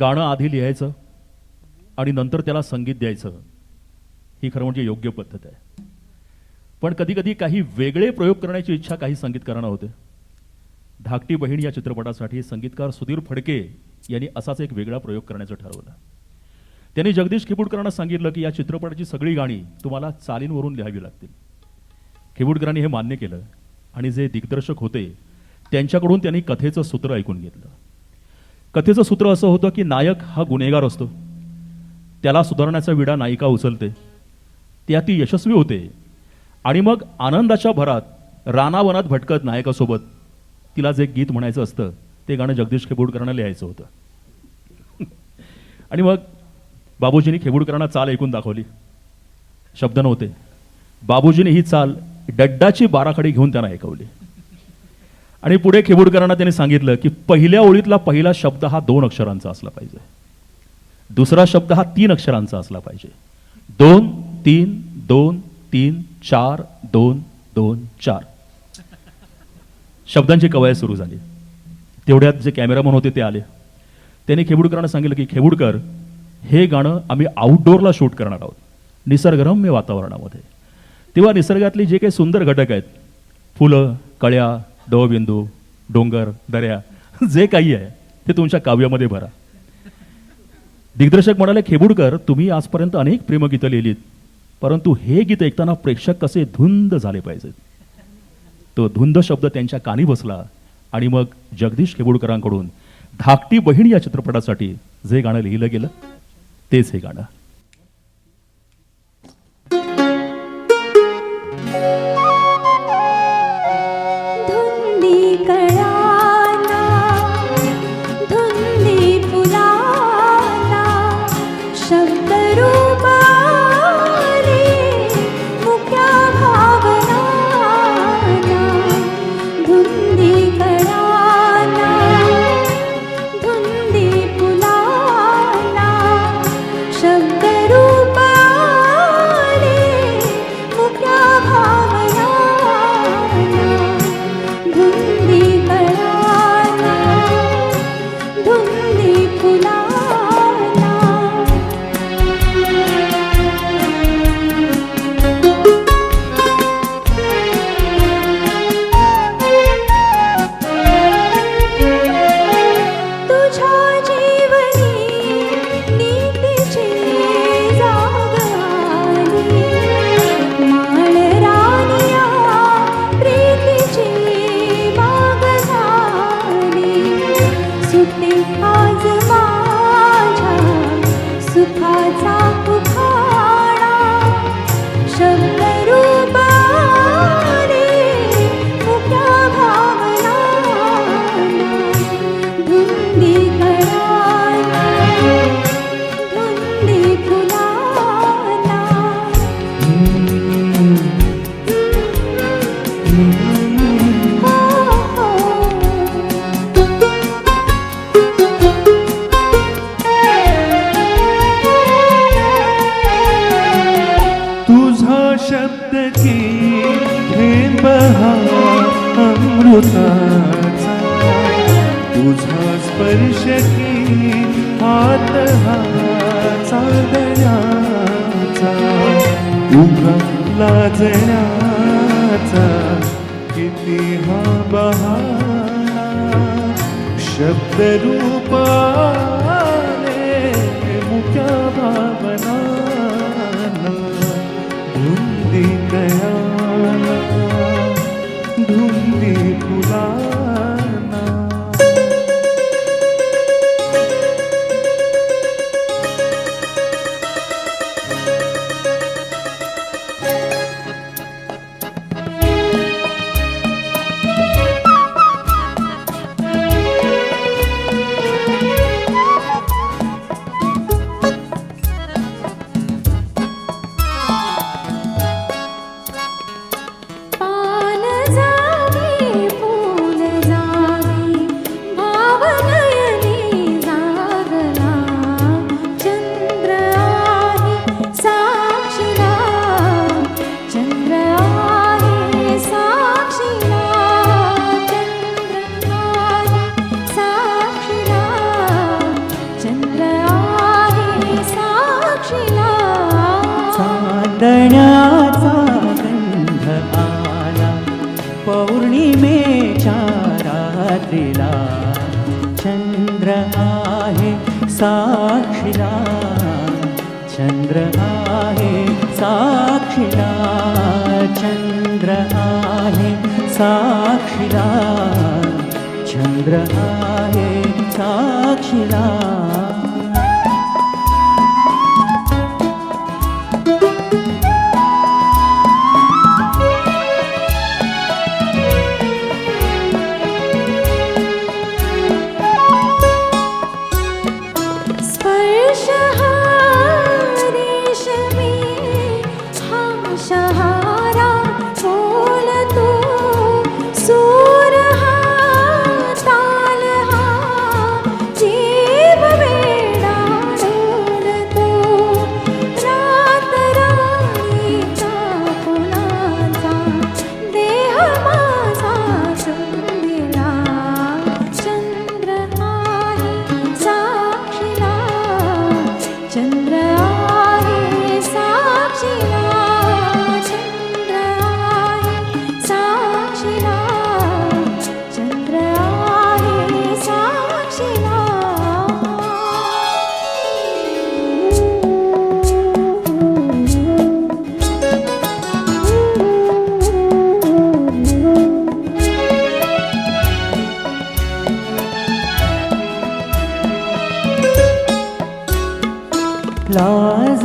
गाणं आधी लिहायचं आणि नंतर त्याला संगीत द्यायचं. ही खरं म्हणजे योग्य पद्धत आहे. पण कधीकधी काही वेगळे प्रयोग करण्याची इच्छा काही संगीतकारांना होते. धाकटी बहीण या चित्रपटासाठी संगीतकार सुधीर फडके यांनी असाच एक वेगळा प्रयोग करण्याचं ठरवलं. त्यांनी जगदीश खिबुडकरांना सांगितलं की या चित्रपटाची सगळी गाणी तुम्हाला चालींवरून लिहावी लागतील. खिबुडकरांनी हे मान्य केलं आणि जे दिग्दर्शक होते त्यांच्याकडून त्यांनी कथेचं सूत्र ऐकून घेतलं. कथेचं सूत्र असं होतं की नायक हा गुन्हेगार असतो. त्याला सुधारण्याचा विडा नायिका उचलते. त्या ती यशस्वी होते. आणि मग आनंदाच्या भरात रानावनात भटकत नायकासोबत तिला जे गीत म्हणायचं असतं ते गाणं जगदीश खेबूडकरांना लिहायचं होतं. आणि मग बाबूजींनी खेबूडकरांना चाल ऐकून दाखवली. शब्द नव्हते. बाबूजीने ही चाल डड्डाची बाराखडी घेऊन त्यांना ऐकवली. आणि पुढे खेबुडकरांना त्यांनी सांगितलं की पहिल्या ओळीतला पहिला शब्द हा दोन अक्षरांचा असला पाहिजे. दुसरा शब्द हा तीन अक्षरांचा असला पाहिजे. दोन तीन दोन तीन चार दोन दोन चार. शब्दांची कवायत सुरू झाली. तेवढ्यात जे कॅमेरामन होते ते आले. त्यांनी खेबुडकरांना सांगितलं की खेबुडकर हे गाणं आम्ही आउटडोअरला शूट करणार आहोत. निसर्गरम्य वातावरणामध्ये. तेव्हा निसर्गातले जे काही सुंदर घटक आहेत फुलं कळ्या डवबिंदू डोंगर दऱ्या जे काही आहे ते तुमच्या काव्यामध्ये भरा. दिग्दर्शक म्हणाले खेबुडकर तुम्ही आजपर्यंत अनेक प्रेमगीतं लिहिलीत परंतु हे गीत ऐकताना प्रेक्षक कसे धुंद झाले पाहिजेत. तो धुंद शब्द त्यांच्या कानी बसला आणि मग जगदीश खेबुडकरांकडून धाकटी बहीण या चित्रपटासाठी जे गाणं लिहिलं गेलं तेच हे गाणं. शब्द की थेंब हा अमृताचा. तुझा स्पर्श की हात हा चांदण्याचा उभा लाजण्याचा किती हा बहा शब्द रूपाने मुक्या भावना धुंदी कयाना धुंदी साक्षीला चंद्र आहे साक्षीला चंद्र आहे साक्षीला चंद्र आहे साक्षीला.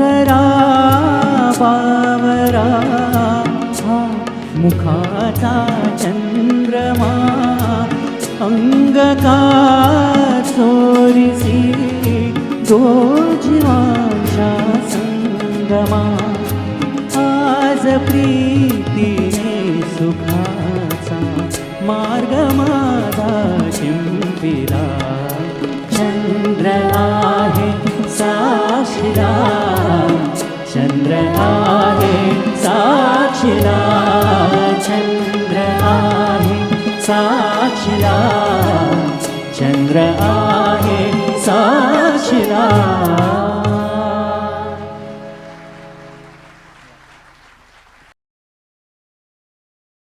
लाजरा पावरा. हा मुखाचा चंद्रमा. अंग का चोरीसी दो जीवांच्या संगमा. आज प्रीतीने सुखाचा मार्ग माझा शिंपिला. साक्षिणा चन्द्र आहे साक्षिणा चन्द्र